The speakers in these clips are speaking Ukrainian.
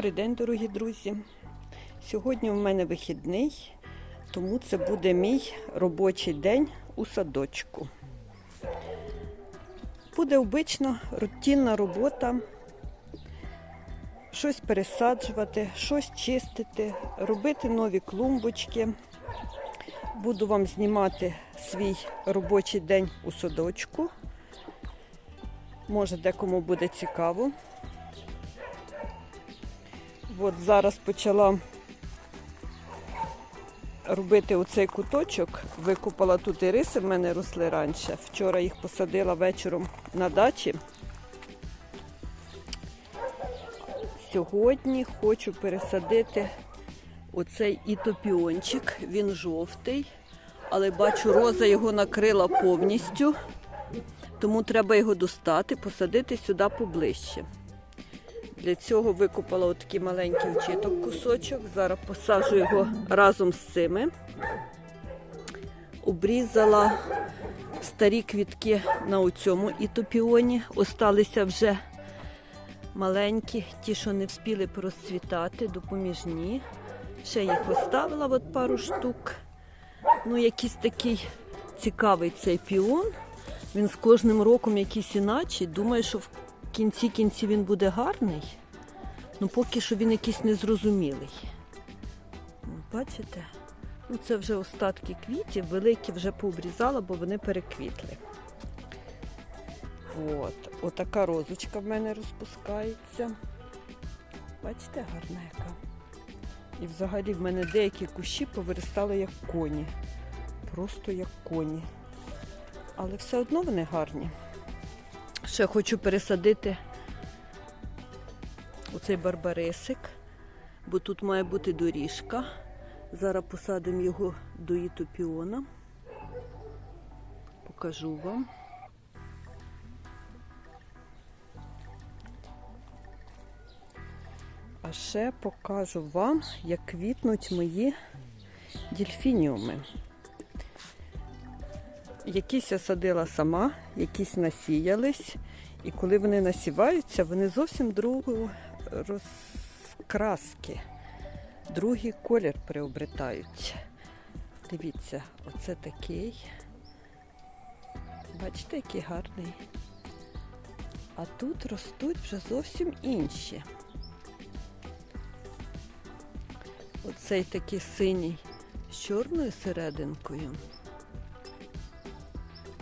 Добрий день, дорогі друзі. Сьогодні в мене вихідний, тому це буде мій робочий день у садочку. Буде обично рутинна робота. Щось пересаджувати, щось чистити, робити нові клумбочки. Буду вам знімати свій робочий день у садочку. Може, декому буде цікаво. От зараз почала робити оцей куточок. Викопала тут і риси в мене росли раніше. Вчора їх посадила вечором на дачі. Сьогодні хочу пересадити оцей ітопіончик. Він жовтий, але бачу, роза його накрила повністю, тому треба його достати, посадити сюди поближче. Для цього викопала отакий маленький вчиток кусочок. Зараз посаджу його разом з цими. Обрізала старі квітки на цьому ітопіоні. Осталися вже маленькі, ті, що не встигли порозцвітати, допоміжні. Ще їх оставила от пару штук. Ну, якийсь такий цікавий цей піон. Він з кожним роком якийсь іначе. Думаю, що в кінці кінці він буде гарний. Ну поки що він якийсь незрозумілий. Бачите? Ну, це вже остатки квітів, великі вже пообрізала, бо вони переквітли. От. Отака розочка в мене розпускається. Бачите, гарна яка. І взагалі в мене деякі кущі повиростали як коні. Просто як коні. Але все одно вони гарні. Ще хочу пересадити оцей барбарисик, бо тут має бути доріжка. Зараз посадимо його до ітопіона. Покажу вам. А ще покажу вам, як квітнуть мої дельфініуми. Якісь я садила сама, якісь насіялись. І коли вони насіваються, вони зовсім другого розкраски, другий колір приобретають. Дивіться, оце такий. Бачите, який гарний. А тут ростуть вже зовсім інші. Оцей такий синій з чорною серединкою.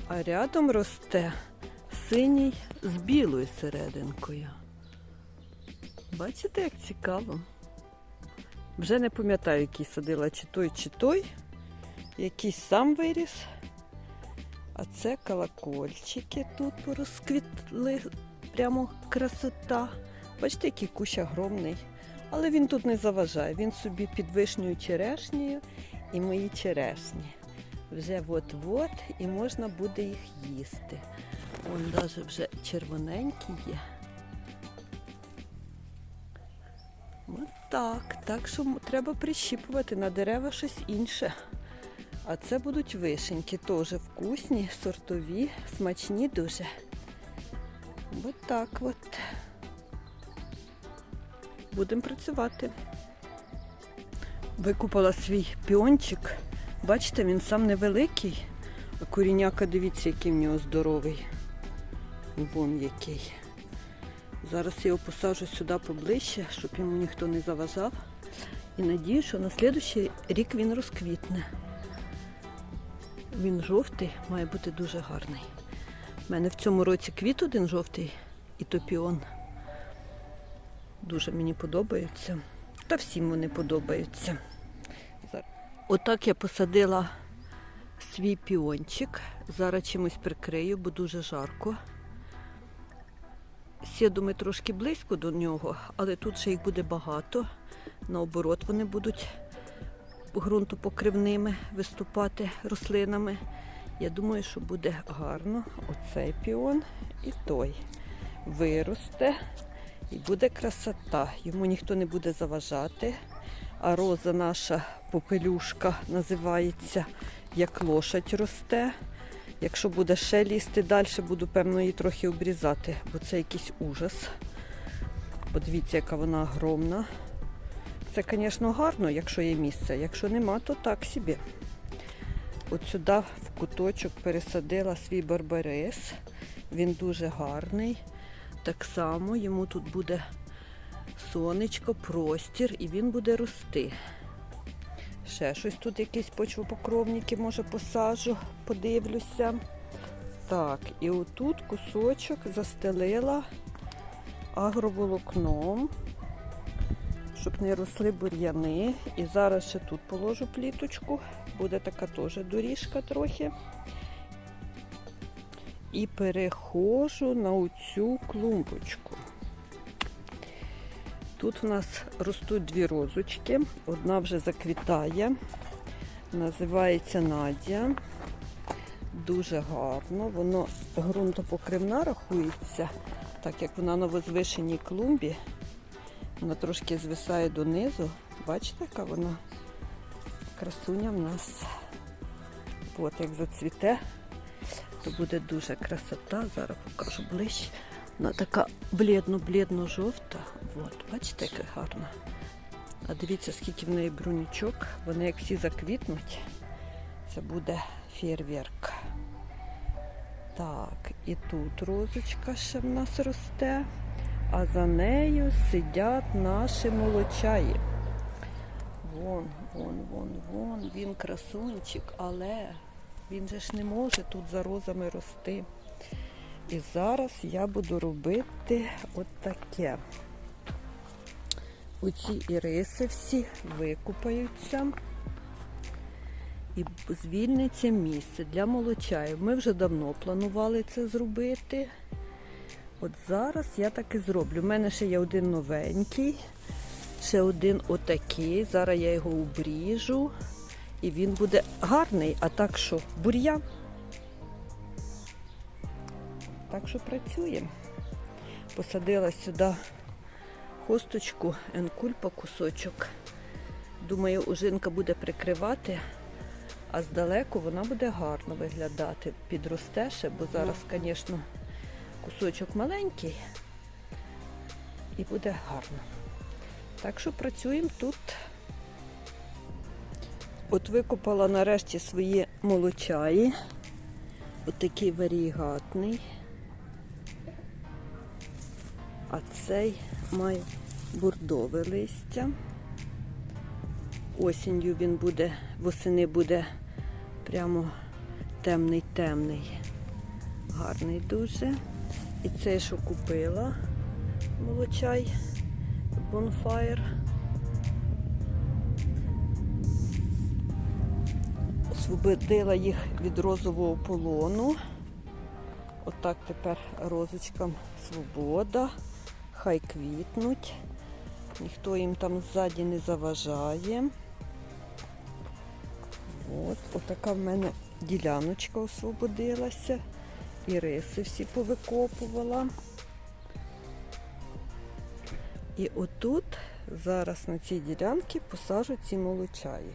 А рядом росте синій з білою серединкою. Бачите, як цікаво? Вже не пам'ятаю, який садила, чи той, чи той. Якийсь сам виріс. А це колокольчики тут порозквітли. Прямо красота. Бачите, який кущ огромний. Але він тут не заважає. Він собі під вишнею черешнею і мої черешні. Вже от-от і можна буде їх їсти. Вон навіть вже червоненькі є. От так. Так що треба прищіпувати на дерева щось інше. А це будуть вишеньки, теж вкусні, сортові, смачні дуже. От так от. Будемо працювати. Викупала свій піончик. Бачите, він сам невеликий, а коріняка, дивіться, який в нього здоровий. Вон який. Зараз я його посаджу сюди поближче, щоб йому ніхто не заважав. І надію, що на слідуючий рік він розквітне. Він жовтий, має бути дуже гарний. У мене в цьому році квіт один жовтий і топіон. Дуже мені подобаються. Та всім вони подобаються. Отак я посадила свій піончик. Зараз чимось прикрию, бо дуже жарко. Сідуми трошки близько до нього, але тут ще їх буде багато. Наоборот, вони будуть ґрунтопокривними виступати рослинами. Я думаю, що буде гарно оцей піон і той виросте. І буде красота. Йому ніхто не буде заважати. А роза наша попелюшка називається як лошадь росте. Якщо буде ще лізти далі, буду, певно, її трохи обрізати, бо це якийсь ужас. Подивіться, яка вона огромна. Це, звісно, гарно, якщо є місце. Якщо нема, то так собі. От сюди в куточок пересадила свій барбарис. Він дуже гарний. Так само йому тут буде сонечко, простір і він буде рости. Ще щось тут якісь почвопокровники, може посаджу, подивлюся. Так, і отут кусочок застелила агроволокном, щоб не росли бур'яни. І зараз ще тут положу пліточку. Буде така теж доріжка трохи. І перехожу на оцю клумбочку. Тут в нас ростуть дві розочки. Одна вже заквітає. Називається Надя. Дуже гарно. Воно ґрунтопокривна рахується, так як вона на возвишеній клумбі. Вона трошки звисає донизу. Бачите, яка вона красуня в нас. От як зацвіте, то буде дуже красота. Зараз покажу ближче. Вона така блідно-блідно-жовта. От, бачите, яка гарна. А дивіться, скільки в неї брунічок. Вони як всі заквітнуть, це буде фєрверк. Так, і тут розочка ще в нас росте, а за нею сидять наші молочаї. Вон, вон, вон, вон, він красунчик, але він же ж не може тут за розами рости. І зараз я буду робити от таке. Оці іриси всі викупаються і звільниться місце для молочаїв. Ми вже давно планували це зробити. От зараз я так і зроблю. У мене ще є один новенький, ще один отакий. Зараз я його обріжу. І він буде гарний, а так що бур'ян. Так що працюємо. Посадила сюди хосточку, енкульпа кусочок. Думаю, ужинка буде прикривати, а здалеку вона буде гарно виглядати. Підросте ще, бо зараз, звісно, кусочок маленький і буде гарно. Так що працюємо тут. От викопала нарешті свої молочаї. Отакий варігатний. А цей має бордове листя. Осінню він буде, восени буде прямо темний-темний. Гарний дуже. І цей, що купила молочай Bonfire. Освободила їх від розового полону. Отак тепер розочкам свобода. Хай квітнуть. Ніхто їм там ззаді не заважає. От, отака в мене діляночка освободилася. І риси всі повикопувала. І отут зараз на цій ділянці посажу ці молочаї.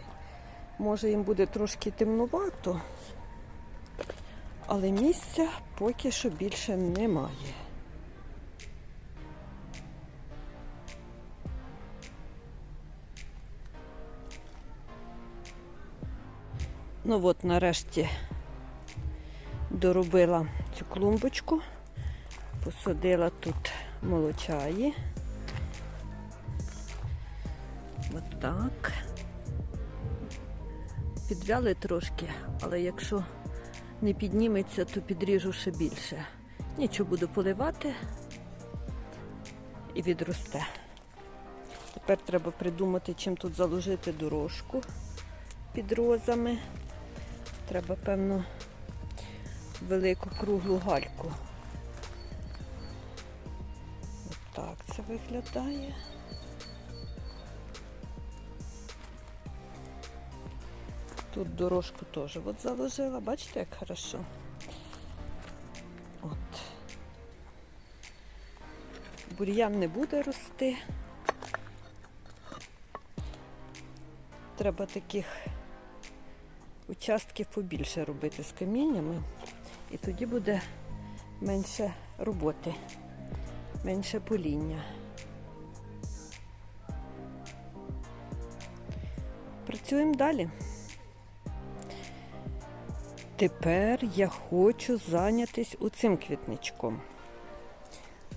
Може їм буде трошки темнувато, але місця поки що більше немає. Ну от нарешті доробила цю клумбочку, посадила тут молочаї. От так. Підвяли трошки, але якщо не підніметься, то підріжу ще більше. Нічого буду поливати і відросте. Тепер треба придумати, чим тут заложити дорожку під розами. Треба, певно, велику круглу гальку. Ось так це виглядає. Тут дорожку теж от заложила. Бачите, як хорошо? От. Бур'ян не буде рости. Треба таких участків побільше робити з каміннями, і тоді буде менше роботи, менше поління. Працюємо далі. Тепер я хочу зайнятися оцим квітничком.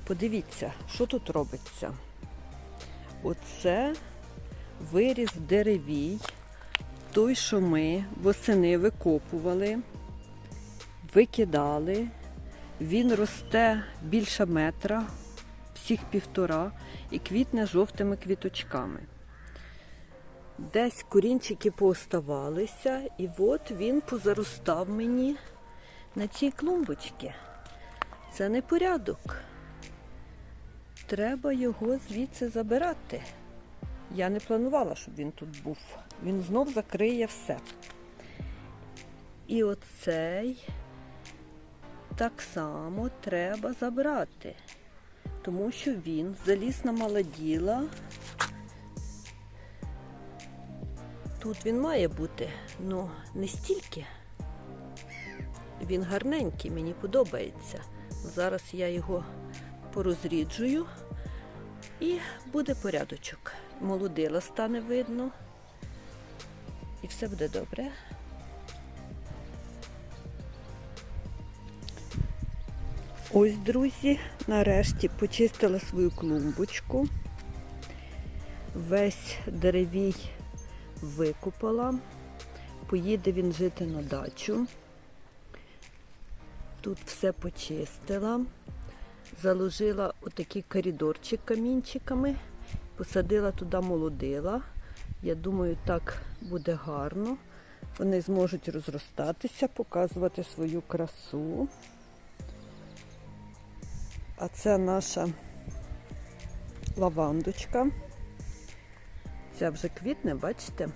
Подивіться, що тут робиться. Оце виріс деревій той, що ми восени викопували, викидали. Він росте більше метра, всіх півтора, і квітне жовтими квіточками. Десь корінчики пооставалися, і от він позаростав мені на цій клумбочці. Це не порядок. Треба його звідси забирати. Я не планувала, щоб він тут був. Він знов закриє все. І оцей так само треба забрати, тому що він заліз на молоділа. Тут він має бути, але не стільки. Він гарненький, мені подобається. Зараз я його порозріджую і буде порядочок. Молодила стане видно. І все буде добре. Ось, друзі, нарешті почистила свою клумбочку. Весь деревій викопала. Поїде він жити на дачу. Тут все почистила. Заложила отакий коридорчик камінчиками, посадила туди молодила. Я думаю, так буде гарно. Вони зможуть розростатися, показувати свою красу. А це наша лавандочка. Ця вже квітне, бачите?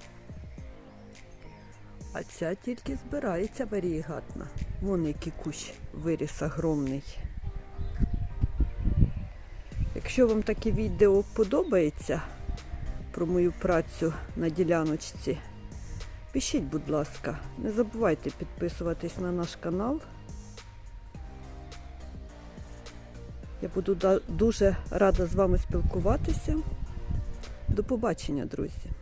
А ця тільки збирається варігатна. Вон який кущ виріс огромний. Якщо вам таке відео подобається про мою працю на діляночці, пишіть, будь ласка, не забувайте підписуватись на наш канал. Я буду дуже рада з вами спілкуватися. До побачення, друзі!